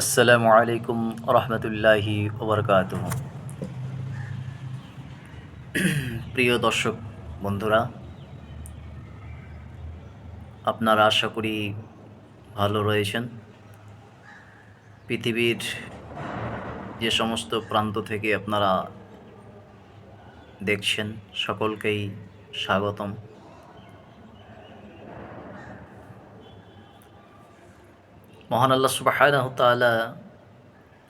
আসসালামু আলাইকুম রহমতুল্লাহি ওবরকাত প্রিয় দর্শক, বন্ধুরা, আপনারা আশা করি ভালো রয়েছেন। পৃথিবীর যে সমস্ত প্রান্ত থেকে আপনারা দেখছেন, সকলকেই স্বাগতম। মহান আল্লাহ তাআলা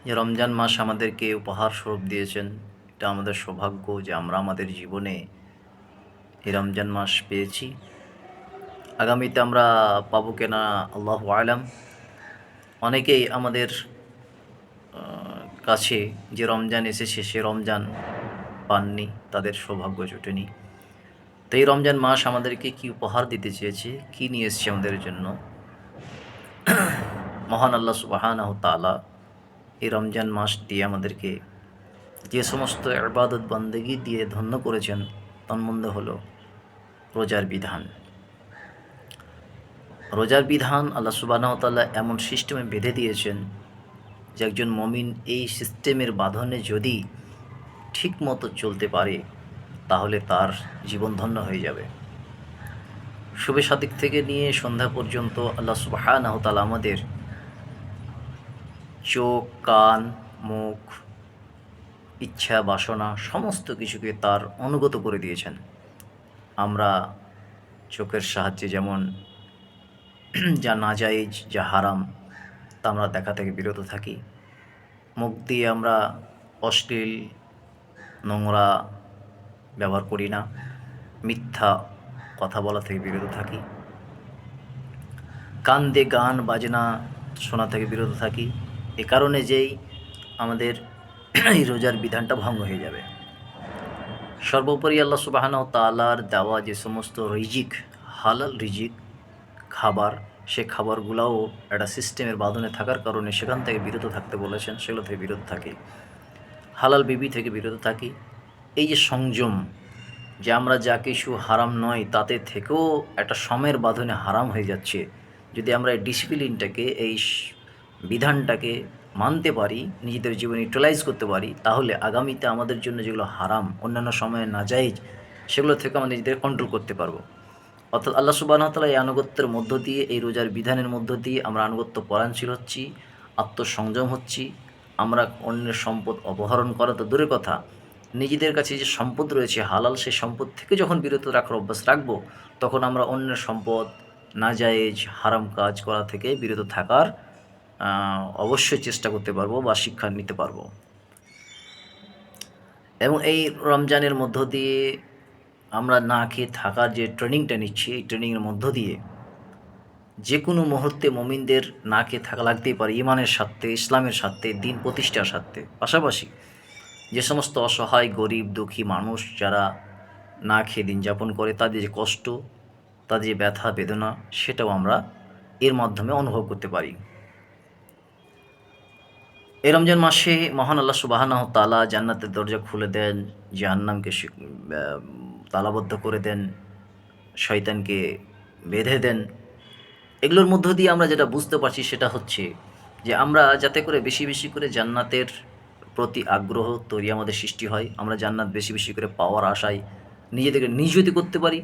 যে রমজান মাস আমাদেরকে উপহার স্বরূপ দিয়েছেন। এটা আমাদের সৌভাগ্য যে আমরা আমাদের জীবনে এই রমজান মাস পেয়েছি। আগামীতে আমরা পাবো কেনা আল্লাহ আলাম। অনেকেই আমাদের কাছে যে রমজান এসেছে সে রমজান পাননি, তাদের সৌভাগ্য জোটেনি। তো এই রমজান মাস আমাদেরকে কি উপহার দিতে চেয়েছে, কি নিয়ে এসছে আমাদের জন্য? মহান আল্লাহ সুবাহানাহ তালা এই রমজান মাস দিয়ে আমাদেরকে যে সমস্ত ইবাদত বন্দেগি দিয়ে ধন্য করেছেন, তন্মধ্যে হলো রোজার বিধান। রোজার বিধান আল্লাহ সুবাহ তাল্লাহ এমন সিস্টেমে বেঁধে দিয়েছেন যে একজন মমিন এই সিস্টেমের বাঁধনে যদি ঠিক মতো চলতে পারে, তাহলে তার জীবন ধন্য হয়ে যাবে। শুভে সাদিক থেকে নিয়ে সন্ধ্যা পর্যন্ত আল্লাহ সুবাহ তালা আমাদের চোখ, কান, মুখ, ইচ্ছা, বাসনা, সমস্ত কিছুকে তার অনুগত করে দিয়েছেন। আমরা চোখের সাহায্যে যেমন যা নাজাইজ যা হারাম, তা আমরা দেখা থেকে বিরত থাকি। মুখ দিয়ে আমরা অশ্লীল, নোংরা ব্যবহার করি না, মিথ্যা কথা বলা থেকে বিরত থাকি। কান দিয়ে গান, বাজনা শোনা থেকে বিরত থাকি। এ কারণে যেই আমাদের এই রোজার বিধানটা ভঙ্গ হয়ে যাবে। সর্বোপরি আল্লাহ সুবাহান তালার দেওয়া যে সমস্ত রিজিক, হালাল রিজিক, খাবার, সে খাবারগুলোও একটা সিস্টেমের বাঁধনে থাকার কারণে সেখান থেকে বিরত থাকতে বলেছেন, সেগুলো থেকে বিরত থাকি। হালাল বিবি থেকে বিরত থাকি। এই যে সংযম, যে আমরা যা কিছু হারাম নয়, তাতে থেকেও একটা সময়ের বাঁধনে হারাম হয়ে যাচ্ছে। যদি আমরা এই ডিসিপ্লিনটাকে এই বিধানটাকে মানতে পারি, নিজেদের জীবনে ইউটিলাইজ করতে পারি, তাহলে আগামীতে আমাদের জন্য যেগুলো হারাম, অন্যান্য সময়ে নাজাইজ সেগুলো থেকে আমরা নিজেদের কন্ট্রোল করতে পারব। অর্থাৎ আল্লাহ সুবাহ তালা এই আনুগত্যের মধ্য দিয়ে, এই রোজার বিধানের মধ্য দিয়ে আমরা আনুগত্য পরায়ণশীল হচ্ছি, আত্মসংযম হচ্ছি, আমরা অন্যের সম্পদ অপহরণ করা তো দূরের কথা, নিজেদের কাছে যে সম্পদ রয়েছে হালাল, সেই সম্পদ থেকে যখন বিরত রাখার অভ্যাস রাখব, তখন আমরা অন্যের সম্পদ, নাজায়েজ, হারাম কাজ করা থেকে বিরত থাকার অবশ্যই চেষ্টা করতে পারব বা শিক্ষা নিতে পারব। এবং এই রমজানের মধ্য দিয়ে আমরা না খেয়ে থাকার যে ট্রেনিংটা নিচ্ছি, এই ট্রেনিংয়ের মধ্য দিয়ে যে কোনো মুহূর্তে মমিনদের না খেয়ে থাকা লাগতেই পারে, ইমানের স্বার্থে, ইসলামের স্বার্থে, দিন প্রতিষ্ঠার স্বার্থে। পাশাপাশি যে সমস্ত অসহায়, গরিব, দুঃখী মানুষ যারা না খেয়ে দিন যাপন করে, তাদের যে কষ্ট, তাদের যে ব্যথা, বেদনা, সেটাও আমরা এর মাধ্যমে অনুভব করতে পারি। এই রমজান মাসে মহান আল্লাহ সুবাহানাহ তালা জান্নাতের দরজা খুলে দেন, জাহান্নামকে তালাবদ্ধ করে দেন, শয়তানকে বেঁধে দেন। এগুলোর মধ্য দিয়ে আমরা যেটা বুঝতে পারছি সেটা হচ্ছে যে আমরা যাতে করে বেশি বেশি করে জান্নাতের প্রতি আগ্রহ তৈরি আমাদের সৃষ্টি হয়, আমরা জান্নাত বেশি বেশি করে পাওয়ার আশায় নিজেদেরকে নিয়োজিত করতে পারি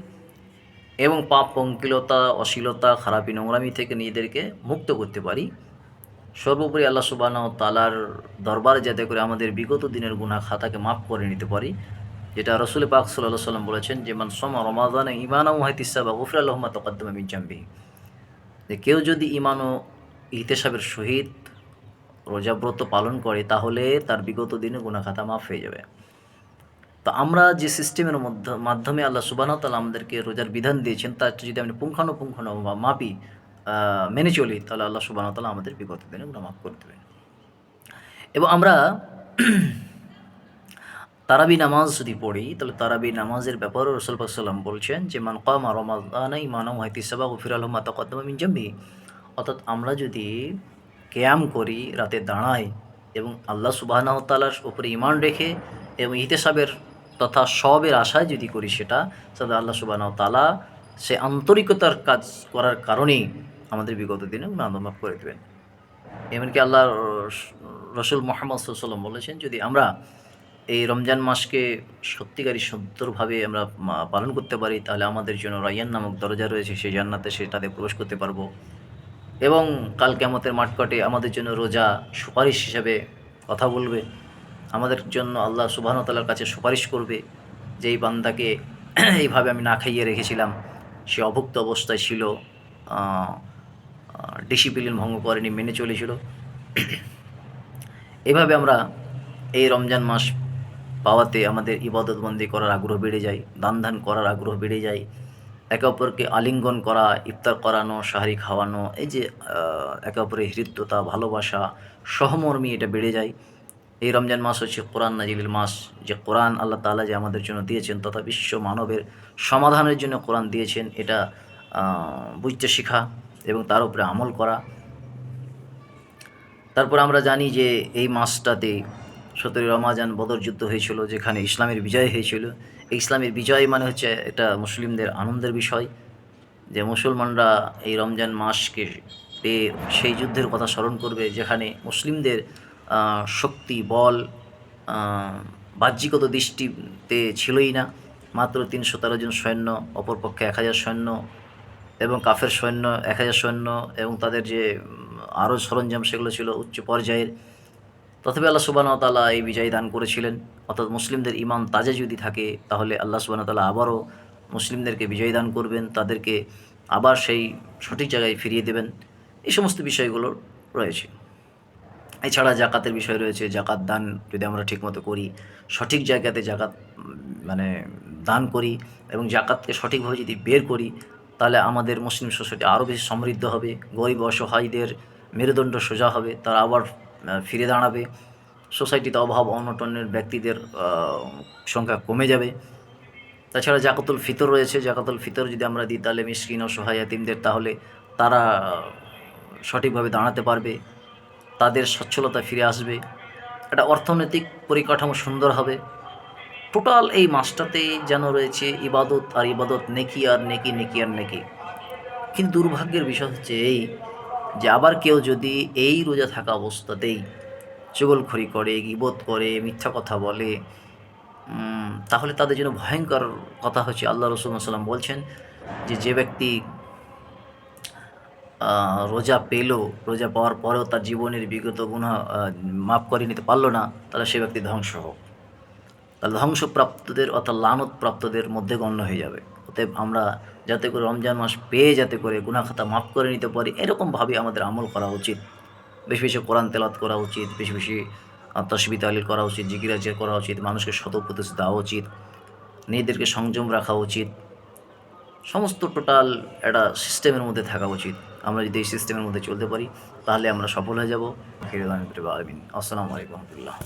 এবং পাপ পঙ্কিলতা অশ্লীলতা, খারাপি, নোংরামি থেকে নিজেদেরকে মুক্ত করতে পারি। সর্বোপরি আল্লাহ সুবাহ তালার দরবারে যাতে করে আমাদের বিগত দিনের গুনাহ খাতাকে মাফ করে নিতে পারি, যেটা রসুল পাক সাল্লাহ সাল্লাম বলেছেন যে, মান সোমা রমাদান ইমানা ওহাইতিসা বা গফির আল্লাহমা তকদ্দম মিন জাম্বি যে কেউ যদি ইমান ও ইহতেসাবের সহিত রোজাব্রত পালন করে, তাহলে তার বিগত দিনে গুনাহ খাতা মাফ হয়ে যাবে। তো আমরা যে সিস্টেমের মধ্য- মাধ্যমে আল্লাহ সুবাহ তালা আমাদেরকে রোজার বিধান দিয়েছেন, তার যদি আমি পুঙ্খানুপুঙ্খানু বা মাপি মেনে চলি, তাহলে আল্লাহ সুবাহ তালা আমাদের বিগত দিনে গুণা মাফ করে দেবেন। এবং আমরা তারাবি নামাজ যদি পড়ি, তাহলে তারাবি নামাজের ব্যাপারেও রসুল সাল্লাম বলছেন যে, মান কামা রমাদানা ইমানাম হাইতিসাবা গফির আলহমা তকদ্দমা মিন জাম্বি। অর্থাৎ আমরা যদি ক্যাম করি, রাতে দাঁড়াই এবং আল্লাহ সুবাহ তালার উপরে ইমান রেখে এবং ইহতেসাবের তথা সবের আশায় যদি করি সেটা, তাহলে আল্লাহ সুবাহ তালা সে আন্তরিকতার কাজ করার কারণেই আমাদের বিগত দিনে গুণাহ মাফ করে দেবেন। এমনকি আল্লাহ রসুল মোহাম্মদ সাল্লাম বলেছেন, যদি আমরা এই রমজান মাসকে সত্যিকারই সুন্দরভাবে আমরা পালন করতে পারি, তাহলে আমাদের জন্য রায়ান নামক দরজা রয়েছে, সেই জান্নাতে সেটাতে প্রবেশ করতে পারব। এবং কাল কেমতের মাঠকটে আমাদের জন্য রোজা সুপারিশ হিসাবে কথা বলবে। আমাদের জন্য আল্লাহ সুবাহতালার কাছে সুপারিশ করবে যে এই বান্দাকে এইভাবে আমি না খাইয়ে রেখেছিলাম, সে অভুক্ত অবস্থায় ছিল। ডিসিপ্লিন ভঙ্গ করেনি, মেনে চলেছিল। এভাবে আমরা এই রমজান মাস পাওয়াতে আমাদের ইবাদতবন্দি করার আগ্রহ বেড়ে যায় দান ধান করার আগ্রহ বেড়ে যায়, একে অপরকে আলিঙ্গন করা, ইফতার করানো সাহারি খাওয়ানো, এই যে একে অপরের হৃদ্যতা, ভালোবাসা, সহমর্মী এটা বেড়ে যায়। এই রমজান মাস হচ্ছে কোরআন নাজিলের মাস। যে কোরআন আল্লাহ তাআলা যে আমাদের জন্য দিয়েছেন, তথা বিশ্ব মানবের সমাধানের জন্য কোরআন দিয়েছেন, এটা বুঝতে শেখা। এবং তার উপরে আমল করা। তারপর আমরা জানি যে এই মাসটাতে সতেরো রমাজান বদর যুদ্ধ হয়েছিল, যেখানে ইসলামের বিজয় হয়েছিল। এই ইসলামের বিজয় মানে হচ্ছে এটা মুসলিমদের আনন্দের বিষয়, যে মুসলমানরা এই রমজান মাসকে পেয়ে সেই যুদ্ধের কথা স্মরণ করবে, যেখানে মুসলিমদের শক্তি, বল বাহ্যিকত দৃষ্টিতে ছিলই না। মাত্র তিনশো তেরো জন সৈন্য, অপরপক্ষে এক হাজার সৈন্য এবং কাফের সৈন্য, এক হাজার সৈন্য এবং তাদের যে আরও সরঞ্জাম সেগুলো ছিল উচ্চ পর্যায়ের। তথাপি আল্লাহ সুবাহ তালা এই বিজয় দান করেছিলেন। অর্থাৎ মুসলিমদের ইমান তাজা যদি থাকে, তাহলে আল্লাহ সুবাহ তালা আবারও মুসলিমদেরকে বিজয় দান করবেন, তাদেরকে আবার সেই সঠিক জায়গায় ফিরিয়ে দেবেন। এই সমস্ত বিষয়গুলো রয়েছে। এছাড়া জাকাতের বিষয় রয়েছে, জাকাত দান যদি আমরা ঠিকমতো করি, সঠিক জায়গাতে জাকাত মানে দান করি এবং জাকাতকে সঠিকভাবে যদি বের করি তাহলে আমাদের মুসলিম সোসাইটি আরও বেশি সমৃদ্ধ হবে, গরিব অসহায়দের মেরুদণ্ড সোজা হবে, তারা আবার ফিরে দাঁড়াবে। সোসাইটিতে অভাব অনটনের ব্যক্তিদের সংখ্যা কমে যাবে। তাছাড়া জাকাতুল ফিতর রয়েছে, জাকাতুল ফিতর যদি আমরা দিই, তাহলে মিসকিন ও সহায় এতিমদের তাহলে তারা সঠিকভাবে দাঁড়াতে পারবে, তাদের সচ্ছলতা ফিরে আসবে। একটা অর্থনৈতিক পরিকাঠামো সুন্দর হবে টোটাল এই মাসটাতেই যেন রয়েছে ইবাদত আর ইবাদত নেকি আর নেকি নেকি আর নেকি। কিন্তু দুর্ভাগ্যের বিষয় হচ্ছে এই যে আবার কেউ যদি এই রোজা থাকা অবস্থাতেই চগলখড়ি করে, গিবত করে, মিথ্যা কথা বলে তাহলে তাদের জন্য ভয়ঙ্কর কথা হচ্ছে আল্লাহ রসুল সাল্লাম বলছেন যে যে ব্যক্তি রোজা পেল, রোজা পাওয়ার পরেও তার জীবনের বিগত গুণা মাফ করে নিতে পারল না, তাহলে সে ব্যক্তি ধ্বংস হোক। ধ্বংসপ্রাপ্তদের অর্থাৎ লানত প্রাপ্তদের মধ্যে গণ্য হয়ে যাবে। অতএব আমরা যাতে করে রমজান মাস পেয়ে যাতে করে গুনাখাতা মাফ করে নিতে পারি এরকমভাবে আমাদের আমল করা উচিত। বেশি বেশি কোরআন তেলাত করা উচিত, বেশি বেশি তসবি তালিল করা উচিত জিকিরাজের করা উচিত, মানুষকে সতর্কতা দেওয়া উচিত, নিজেদেরকে সংযম রাখা উচিত। সমস্ত টোটাল একটা সিস্টেমের মধ্যে থাকা উচিত। আমরা যদি এই সিস্টেমের মধ্যে চলতে পারি, তাহলে আমরা সফল হয়ে যাব। আসসালামু আলাইকুম রহমতুল্লাহ।